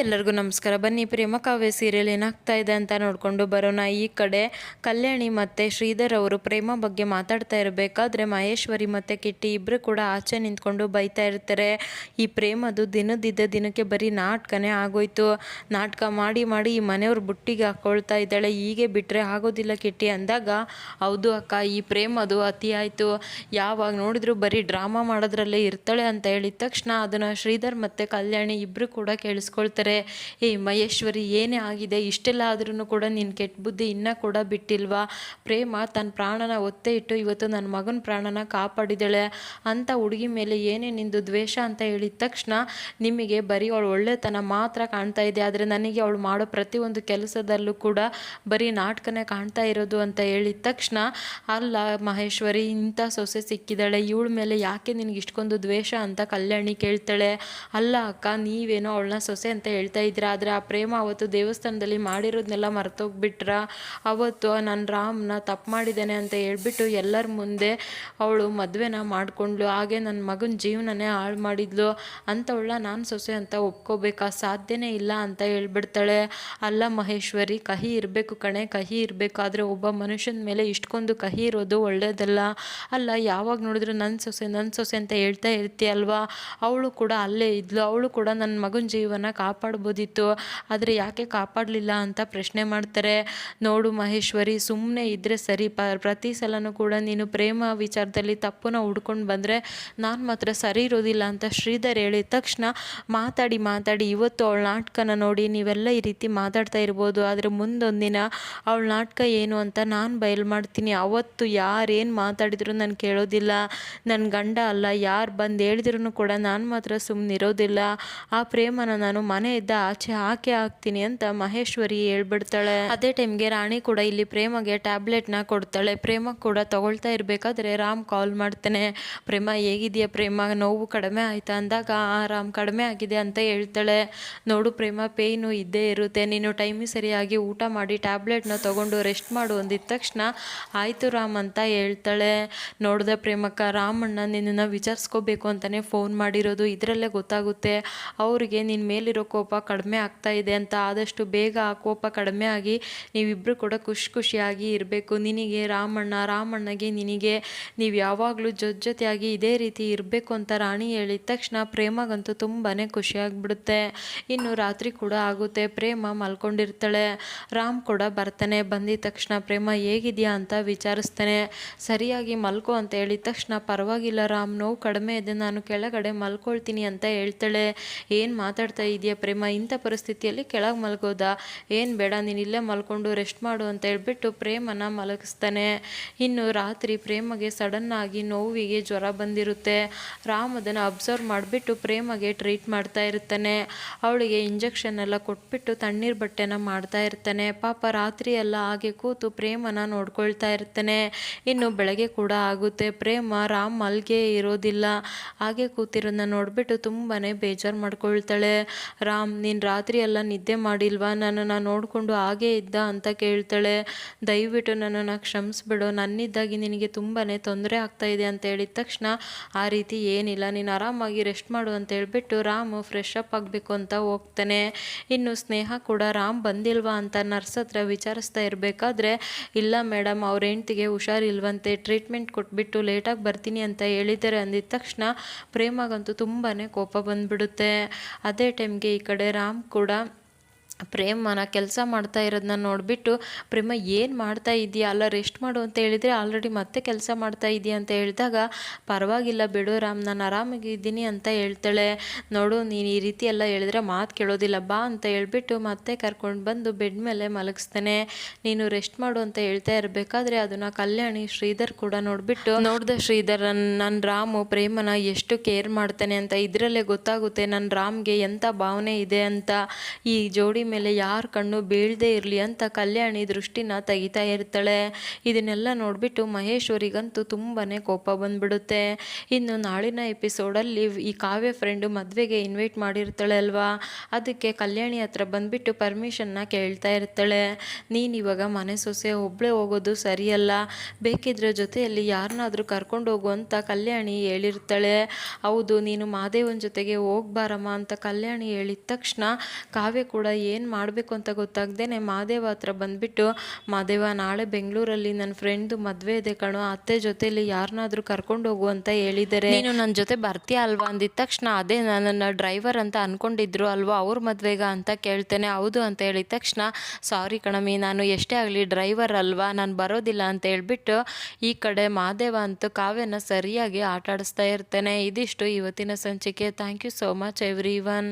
ಎಲ್ಲರಿಗೂ ನಮಸ್ಕಾರ. ಬನ್ನಿ, ಪ್ರೇಮ ಕಾವ್ಯ ಸೀರಿಯಲ್ ಏನಾಗ್ತಾ ಇದೆ ಅಂತ ನೋಡಿಕೊಂಡು ಬರೋಣ. ಈ ಕಡೆ ಕಲ್ಯಾಣಿ ಮತ್ತು ಶ್ರೀಧರ್ ಅವರು ಪ್ರೇಮ ಬಗ್ಗೆ ಮಾತಾಡ್ತಾ ಇರಬೇಕಾದ್ರೆ ಮಹೇಶ್ವರಿ ಮತ್ತು ಕಿಟ್ಟಿ ಇಬ್ಬರು ಕೂಡ ಆಚೆ ನಿಂತ್ಕೊಂಡು ಬೈತಾ ಇರ್ತಾರೆ. ಈ ಪ್ರೇಮದು ದಿನದಿದ್ದ ದಿನಕ್ಕೆ ಬರೀ ನಾಟಕನೇ ಆಗೋಯ್ತು. ನಾಟಕ ಮಾಡಿ ಮಾಡಿ ಈ ಮನೆಯವ್ರ ಬುಟ್ಟಿಗೆ ಹಾಕ್ಕೊಳ್ತಾ ಇದ್ದಾಳೆ. ಹೀಗೆ ಬಿಟ್ಟರೆ ಆಗೋದಿಲ್ಲ ಕಿಟ್ಟಿ ಅಂದಾಗ, ಹೌದು ಅಕ್ಕ, ಈ ಪ್ರೇಮದು ಅತಿ ಆಯಿತು. ಯಾವಾಗ ನೋಡಿದ್ರು ಬರೀ ಡ್ರಾಮಾ ಮಾಡೋದ್ರಲ್ಲೇ ಇರ್ತಾಳೆ ಅಂತ ಹೇಳಿದ ತಕ್ಷಣ ಅದನ್ನು ಶ್ರೀಧರ್ ಮತ್ತು ಕಲ್ಯಾಣಿ ಇಬ್ಬರು ಕೂಡ ಕೇಳಿಸ್ಕೊಳ್ತಾರೆ. ಏ ಮಹೇಶ್ವರಿ, ಏನೇ ಆಗಿದೆ? ಇಷ್ಟೆಲ್ಲ ಆದ್ರೂ ಕೂಡ ನೀನು ಕೆಟ್ಟ ಬುದ್ಧಿ ಇನ್ನೂ ಕೂಡ ಬಿಟ್ಟಿಲ್ವಾ? ಪ್ರೇಮ ತನ್ನ ಪ್ರಾಣನ ಒತ್ತೆ ಇಟ್ಟು ಇವತ್ತು ನನ್ನ ಮಗನ ಪ್ರಾಣನ ಕಾಪಾಡಿದಳೆ ಅಂತ ಹುಡುಗಿ ಮೇಲೆ ಏನೇ ನಿಂದು ದ್ವೇಷ ಅಂತ ಹೇಳಿದ ತಕ್ಷಣ ನಿಮಗೆ ಬರೀ ಅವಳು ಒಳ್ಳೆತನ ಮಾತ್ರ ಕಾಣ್ತಾ ಇದೆ. ಆದರೆ ನನಗೆ ಅವಳು ಮಾಡೋ ಪ್ರತಿಯೊಂದು ಕೆಲಸದಲ್ಲೂ ಕೂಡ ಬರೀ ನಾಟಕನೇ ಕಾಣ್ತಾ ಇರೋದು ಅಂತ ಹೇಳಿದ ತಕ್ಷಣ, ಅಲ್ಲ ಮಹೇಶ್ವರಿ, ಇಂಥ ಸೊಸೆ ಸಿಕ್ಕಿದ್ದಾಳೆ. ಇವಳ ಮೇಲೆ ಯಾಕೆ ನಿನಗೆ ಇಷ್ಟೊಂದು ದ್ವೇಷ ಅಂತ ಕಲ್ಯಾಣಿ ಕೇಳ್ತಾಳೆ. ಅಲ್ಲ ಅಕ್ಕ, ನೀವೇನೋ ಅವಳನ್ನ ಸೊಸೆ ಅಂತ ಹೇಳ್ತಾ ಇದ್ದೀರಾ ಆದರೆ ಆ ಪ್ರೇಮ ಅವತ್ತು ದೇವಸ್ಥಾನದಲ್ಲಿ ಮಾಡಿರೋದನ್ನೆಲ್ಲ ಮರ್ತೋಗ್ಬಿಟ್ರ? ಅವತ್ತು ನಾನು ರಾಮ್ನ ತಪ್ಪು ಮಾಡಿದ್ದೇನೆ ಅಂತ ಹೇಳ್ಬಿಟ್ಟು ಎಲ್ಲರ ಮುಂದೆ ಅವಳು ಮದುವೆನ ಮಾಡಿಕೊಂಡ್ಳು. ಹಾಗೆ ನನ್ನ ಮಗನ ಜೀವನನೇ ಹಾಳು ಮಾಡಿದ್ಲು. ಅಂಥವಳ ನಾನು ಸೊಸೆ ಅಂತ ಒಪ್ಕೋಬೇಕಾ? ಸಾಧ್ಯನೇ ಇಲ್ಲ ಅಂತ ಹೇಳ್ಬಿಡ್ತಾಳೆ. ಅಲ್ಲ ಮಹೇಶ್ವರಿ, ಕಹಿ ಇರಬೇಕು ಕಣೆ, ಕಹಿ ಇರಬೇಕು. ಆದರೆ ಒಬ್ಬ ಮನುಷ್ಯನ ಮೇಲೆ ಇಷ್ಟೊಂದು ಕಹಿ ಇರೋದು ಒಳ್ಳೆಯದಲ್ಲ ಅಲ್ಲ, ಯಾವಾಗ ನೋಡಿದ್ರು ನನ್ನ ಸೊಸೆ ನನ್ನ ಸೊಸೆ ಅಂತ ಹೇಳ್ತಾ ಇರ್ತೀಯಲ್ವಾ? ಅವಳು ಕೂಡ ಅಲ್ಲೇ ಇದ್ಲು. ಅವಳು ಕೂಡ ನನ್ನ ಮಗನ ಜೀವನ ಕಾಪಾಡ್ಬೋದಿತ್ತು. ಆದರೆ ಯಾಕೆ ಕಾಪಾಡಲಿಲ್ಲ ಅಂತ ಪ್ರಶ್ನೆ ಮಾಡ್ತಾರೆ. ನೋಡು ಮಹೇಶ್ವರಿ ಸುಮ್ಮನೆ ಇದ್ದರೆ ಸರಿ. ಪ, ಪ್ರತಿ ಸಲನೂ ಕೂಡ ನೀನು ಪ್ರೇಮ ವಿಚಾರದಲ್ಲಿ ತಪ್ಪನ್ನ ಹುಡ್ಕೊಂಡು ಬಂದರೆ ನಾನು ಮಾತ್ರ ಸರಿ ಇರೋದಿಲ್ಲ ಅಂತ ಶ್ರೀಧರ್ ಹೇಳಿದ ತಕ್ಷಣ ಮಾತಾಡಿ ಮಾತಾಡಿ, ಇವತ್ತು ಅವಳ ನಾಟಕನ ನೋಡಿ ನೀವೆಲ್ಲ ಈ ರೀತಿ ಮಾತಾಡ್ತಾ ಇರ್ಬೋದು. ಆದರೆ ಮುಂದೊಂದಿನ ದಿನ ಅವಳ ನಾಟಕ ಏನು ಅಂತ ನಾನು ಬಯಲು ಮಾಡ್ತೀನಿ. ಅವತ್ತು ಯಾರೇನು ಮಾತಾಡಿದ್ರು ನಾನು ಕೇಳೋದಿಲ್ಲ. ನನ್ನ ಗಂಡ ಅಲ್ಲ. ಯಾರು ಬಂದು ಹೇಳಿದ್ರು ಕೂಡ ನಾನು ಮಾತ್ರ ಸುಮ್ಮನಿರೋದಿಲ್ಲ ಆ ಪ್ರೇಮನ ನಾನು ಮನೆಯಿಂದ ಆಚೆ ಹಾಕಿ ಹಾಕ್ತೀನಿ ಅಂತ ಮಹೇಶ್ವರಿ ಹೇಳ್ಬಿಡ್ತಾಳೆ. ಅದೇ ಟೈಮ್ಗೆ ರಾಣಿ ಕೂಡ ಇಲ್ಲಿ ಪ್ರೇಮಗೆ ಟ್ಯಾಬ್ಲೆಟ್ನ ಕೊಡ್ತಾಳೆ. ಪ್ರೇಮ ಕೂಡ ತಗೊಳ್ತಾ ಇರಬೇಕಾದ್ರೆ ರಾಮ್ ಕಾಲ್ ಮಾಡ್ತಾನೆ. ಪ್ರೇಮ, ಹೇಗಿದೆಯಾ ಪ್ರೇಮ? ನೋವು ಕಡಿಮೆ ಆಯ್ತಾ? ಅಂದಾಗ ರಾಮ್ ಕಡಿಮೆ ಆಗಿದೆ ಅಂತ ಹೇಳ್ತಾಳೆ. ನೋಡು ಪ್ರೇಮ ಪೇಯ್ನು ಇದ್ದೇ ಇರುತ್ತೆ. ನೀನು ಟೈಮಿಗೆ ಸರಿಯಾಗಿ ಊಟ ಮಾಡಿ ಟ್ಯಾಬ್ಲೆಟ್ನ ತಗೊಂಡು ರೆಸ್ಟ್ ಮಾಡು. ಅಂದಿದ ತಕ್ಷಣ, ಆಯಿತು ರಾಮ್ ಅಂತ ಹೇಳ್ತಾಳೆ. ನೋಡಿದೆ ಪ್ರೇಮಕ್ಕ, ರಾಮಣ್ಣ, ನಿನ್ನನ್ನು ವಿಚಾರಿಸ್ಕೋಬೇಕು ಅಂತಲೇ ಫೋನ್ ಮಾಡಿರೋದು. ಇದರಲ್ಲೇ ಗೊತ್ತಾಗುತ್ತೆ. ಅವರಿಗೆ ನಿನ್ನ ಮೇಲಿರೋ ಕಡಿಮೆ ಆಗ್ತಾ ಇದೆ ಅಂತ ಆದಷ್ಟು ಬೇಗ ಆ ಕೋಪ ಕಡಿಮೆ ಆಗಿ ನೀವಿಬ್ಬರು ಕೂಡ ಖುಷಿ ಖುಷಿಯಾಗಿ ಇರಬೇಕು. ನಿನಗೆ ರಾಮಣ್ಣ, ರಾಮಣ್ಣಗೆ ನಿನಗೆ ನೀವು ಯಾವಾಗಲೂ ಜೊತೆ ಜೊತೆಯಾಗಿ ಇದೇ ರೀತಿ ಇರಬೇಕು ಅಂತ ರಾಣಿ ಹೇಳಿದ ತಕ್ಷಣ ಪ್ರೇಮಗಂತೂ ತುಂಬಾ ಖುಷಿಯಾಗ್ಬಿಡುತ್ತೆ. ಇನ್ನು ರಾತ್ರಿ ಕೂಡ ಆಗುತ್ತೆ. ಪ್ರೇಮ ಮಲ್ಕೊಂಡಿರ್ತಾಳೆ. ರಾಮ್ ಕೂಡ ಬರ್ತಾನೆ. ಬಂದಿದ ತಕ್ಷಣ ಪ್ರೇಮ ಹೇಗಿದೆಯಾ ಅಂತ ವಿಚಾರಿಸ್ತಾನೆ. ಸರಿಯಾಗಿ ಮಲ್ಕೋ ಅಂತ ಹೇಳಿದ ತಕ್ಷಣ ಪರವಾಗಿಲ್ಲ ರಾಮ್, ನೋವು ಕಡಿಮೆ ಇದೆ. ನಾನು ಕೆಳಗಡೆ ಮಲ್ಕೊಳ್ತೀನಿ ಅಂತ ಹೇಳ್ತಾಳೆ. ಏನು ಮಾತಾಡ್ತಾ ಇದೆಯಾ ಪ್ರೇಮ? ಇಂಥ ಪರಿಸ್ಥಿತಿಯಲ್ಲಿ ಕೆಳಗೆ ಮಲಗೋದ? ಏನು ಬೇಡ, ನೀನು ಇಲ್ಲೇ ಮಲ್ಕೊಂಡು ರೆಸ್ಟ್ ಮಾಡು ಅಂತ ಹೇಳ್ಬಿಟ್ಟು ಪ್ರೇಮನ ಮಲಗಿಸ್ತಾನೆ. ಇನ್ನು ರಾತ್ರಿ ಪ್ರೇಮಗೆ ಸಡನ್ನಾಗಿ ನೋವಿಗೆ ಜ್ವರ ಬಂದಿರುತ್ತೆ. ರಾಮ್ ಅದನ್ನು ಅಬ್ಸರ್ವ್ ಮಾಡಿಬಿಟ್ಟು ಪ್ರೇಮಗೆ ಟ್ರೀಟ್ ಮಾಡ್ತಾ ಇರ್ತಾನೆ. ಅವಳಿಗೆ ಇಂಜೆಕ್ಷನ್ ಎಲ್ಲ ಕೊಟ್ಬಿಟ್ಟು ತಣ್ಣೀರು ಬಟ್ಟೆನ ಮಾಡ್ತಾ ಇರ್ತಾನೆ. ಪಾಪ ರಾತ್ರಿ ಎಲ್ಲ ಹಾಗೆ ಕೂತು ಪ್ರೇಮನ ನೋಡ್ಕೊಳ್ತಾ ಇರ್ತಾನೆ. ಇನ್ನು ಬೆಳಗ್ಗೆ ಕೂಡ ಆಗುತ್ತೆ. ಪ್ರೇಮ, ರಾಮ್ ಮಲ್ಗೆ ಇರೋದಿಲ್ಲ. ಹಾಗೆ ಕೂತಿರೋದನ್ನ ನೋಡಿಬಿಟ್ಟು ತುಂಬಾ ಬೇಜಾರು ಮಾಡ್ಕೊಳ್ತಾಳೆ. ರಾಮ್ ನೀನು ರಾತ್ರಿ ಎಲ್ಲ ನಿದ್ದೆ ಮಾಡಿಲ್ವಾ? ನನ್ನನ್ನು ನೋಡಿಕೊಂಡು ಹಾಗೇ ಇದ್ದ ಅಂತ ಕೇಳ್ತಾಳೆ. ದಯವಿಟ್ಟು ನನ್ನನ್ನು ಕ್ಷಮಿಸ್ಬಿಡು. ನನ್ನಿದ್ದಾಗಿ ನಿನಗೆ ತುಂಬಾ ತೊಂದರೆ ಆಗ್ತಾ ಇದೆ ಅಂತ ಹೇಳಿದ ತಕ್ಷಣ, ಆ ರೀತಿ ಏನಿಲ್ಲ. ನೀನು ಆರಾಮಾಗಿ ರೆಸ್ಟ್ ಮಾಡು ಅಂತ ಹೇಳ್ಬಿಟ್ಟು ರಾಮು ಫ್ರೆಶ್ ಅಪ್ ಆಗಬೇಕು ಅಂತ ಹೋಗ್ತಾನೆ. ಇನ್ನು ಸ್ನೇಹ ಕೂಡ, ರಾಮ್ ಬಂದಿಲ್ವಾ? ಅಂತ ನರ್ಸ್ ಹತ್ರ ವಿಚಾರಿಸ್ತಾ ಇರಬೇಕಾದ್ರೆ, ಇಲ್ಲ ಮೇಡಮ್ ಅವ್ರ ಹೆಂಡ್ತಿಗೆ ಹುಷಾರಿಲ್ವಂತೆ. ಟ್ರೀಟ್ಮೆಂಟ್ ಕೊಟ್ಬಿಟ್ಟು ಲೇಟಾಗಿ ಬರ್ತೀನಿ ಅಂತ ಹೇಳಿದ್ದಾರೆ ಅಂದಿದ ತಕ್ಷಣ, ಪ್ರೇಮಗಂತೂ ತುಂಬಾ ಕೋಪ ಬಂದ್ಬಿಡುತ್ತೆ. ಅದೇ ಟೈಮ್ಗೆ ಕಡೆ ರಾಮ್ ಕೂಡ ಪ್ರೇಮನ ಕೆಲಸ ಮಾಡ್ತಾ ಇರೋದನ್ನ ನೋಡಿಬಿಟ್ಟು, ಪ್ರೇಮ, ಏನು ಮಾಡ್ತಾ ಇದೆಯಾ ಅಲ್ಲ ರೆಸ್ಟ್ ಮಾಡು ಅಂತ ಹೇಳಿದರೆ, ಆಲ್ರೆಡಿ ಮತ್ತೆ ಕೆಲಸ ಮಾಡ್ತಾ ಇದೆಯಾ ಅಂತ ಹೇಳಿದಾಗ, ಪರವಾಗಿಲ್ಲ ಬಿಡು ರಾಮ್, ನಾನು ಆರಾಮಾಗಿದ್ದೀನಿ ಅಂತ ಹೇಳ್ತಾಳೆ. ನೋಡು, ನೀನು ಈ ರೀತಿ ಎಲ್ಲ ಹೇಳಿದ್ರೆ ಮಾತು ಕೇಳೋದಿಲ್ಲ, ಬಾ ಅಂತ ಹೇಳ್ಬಿಟ್ಟು ಮತ್ತೆ ಕರ್ಕೊಂಡು ಬಂದು ಬೆಡ್ ಮೇಲೆ ಮಲಗಿಸ್ತಾನೆ. ನೀನು ರೆಸ್ಟ್ ಮಾಡು ಅಂತ ಹೇಳ್ತಾ ಇರಬೇಕಾದ್ರೆ ಅದನ್ನು ಕಲ್ಯಾಣಿ ಶ್ರೀಧರ್ ಕೂಡ ನೋಡಿಬಿಟ್ಟು, ನೋಡ್ದೆ ಶ್ರೀಧರ್ ನನ್ನ ರಾಮು, ಪ್ರೇಮನ ಎಷ್ಟು ಕೇರ್ ಮಾಡ್ತಾನೆ ಅಂತ, ಇದರಲ್ಲೇ ಗೊತ್ತಾಗುತ್ತೆ ನನ್ನ ರಾಮ್ಗೆ ಎಂಥ ಭಾವನೆ ಇದೆ ಅಂತ ಈ ಜೋಡಿ ಮೇಲೆ ಯಾರ ಕಣ್ಣು ಬೀಳದೇ ಇರಲಿ ಅಂತ ಕಲ್ಯಾಣಿ ದೃಷ್ಟಿನ ತೆಗಿತಾ ಇರ್ತಾಳೆ. ಇದನ್ನೆಲ್ಲ ನೋಡಿಬಿಟ್ಟು ಮಹೇಶ್ವರಿಗಂತೂ ತುಂಬಾ ಕೋಪ ಬಂದ್ಬಿಡುತ್ತೆ. ಇನ್ನು ನಾಳಿನ ಎಪಿಸೋಡಲ್ಲಿ ಈ ಕಾವ್ಯ ಫ್ರೆಂಡು ಮದುವೆಗೆ ಇನ್ವೈಟ್ ಮಾಡಿರ್ತಾಳೆ ಅಲ್ವಾ? ಅದಕ್ಕೆ ಕಲ್ಯಾಣಿ ಹತ್ರ ಬಂದುಬಿಟ್ಟು ಪರ್ಮಿಷನ್ನ ಕೇಳ್ತಾ ಇರ್ತಾಳೆ. ನೀನು ಇವಾಗ ಮನೆ ಸೊಸೆ ಒಬ್ಬಳೇ ಹೋಗೋದು ಸರಿಯಲ್ಲ. ಬೇಕಿದ್ರೆ ಜೊತೆಯಲ್ಲಿ ಯಾರನ್ನಾದರೂ ಕರ್ಕೊಂಡು ಹೋಗು ಅಂತ ಕಲ್ಯಾಣಿ ಹೇಳಿರ್ತಾಳೆ. ಹೌದು, ನೀನು ಮಾದೇವನ ಜೊತೆಗೆ ಹೋಗ್ಬಾರಮ್ಮ ಅಂತ ಕಲ್ಯಾಣಿ ಹೇಳಿದ ತಕ್ಷಣ ಕಾವ್ಯ ಕೂಡ ಏನು ಮಾಡಬೇಕು ಅಂತ ಗೊತ್ತಾಗ್ದೇ ಮಾದೇವ ಹತ್ರ ಬಂದುಬಿಟ್ಟು, ಮಾದೇವ, ನಾಳೆ ಬೆಂಗಳೂರಲ್ಲಿ ನನ್ನ ಫ್ರೆಂಡ್ದು ಮದುವೆ ಇದೆ ಕಣೋ ಅತ್ತೆ ಜೊತೆಲಿ ಯಾರನ್ನಾದರೂ ಕರ್ಕೊಂಡು ಹೋಗು ಅಂತ ಹೇಳಿದ್ದಾರೆ ನೀನು ನನ್ನ ಜೊತೆ ಬರ್ತೀಯ ಅಲ್ವಾ? ಅಂದಿದ ತಕ್ಷಣ, ಅದೇ, ನನ್ನ ಡ್ರೈವರ್ ಅಂತ ಅಂದ್ಕೊಂಡಿದ್ರು ಅಲ್ವಾ, ಅವ್ರ ಮದುವೆಗ ಅಂತ ಕೇಳ್ತೇನೆ, ಹೌದು ಅಂತ ಹೇಳಿದ ತಕ್ಷಣ ಸಾರಿ ಕಣಮಿ ನಾನು ಎಷ್ಟೇ ಆಗಲಿ ಡ್ರೈವರ್ ಅಲ್ವಾ, ನಾನು ಬರೋದಿಲ್ಲ ಅಂತ ಹೇಳ್ಬಿಟ್ಟು, ಈ ಕಡೆ ಮಾದೇವ ಅಂತೂ ಕಾವ್ಯನ ಸರಿಯಾಗಿ ಆಟಾಡಿಸ್ತಾ ಇರ್ತೇನೆ. ಇದಿಷ್ಟು ಇವತ್ತಿನ ಸಂಚಿಕೆ. Thank you so much everyone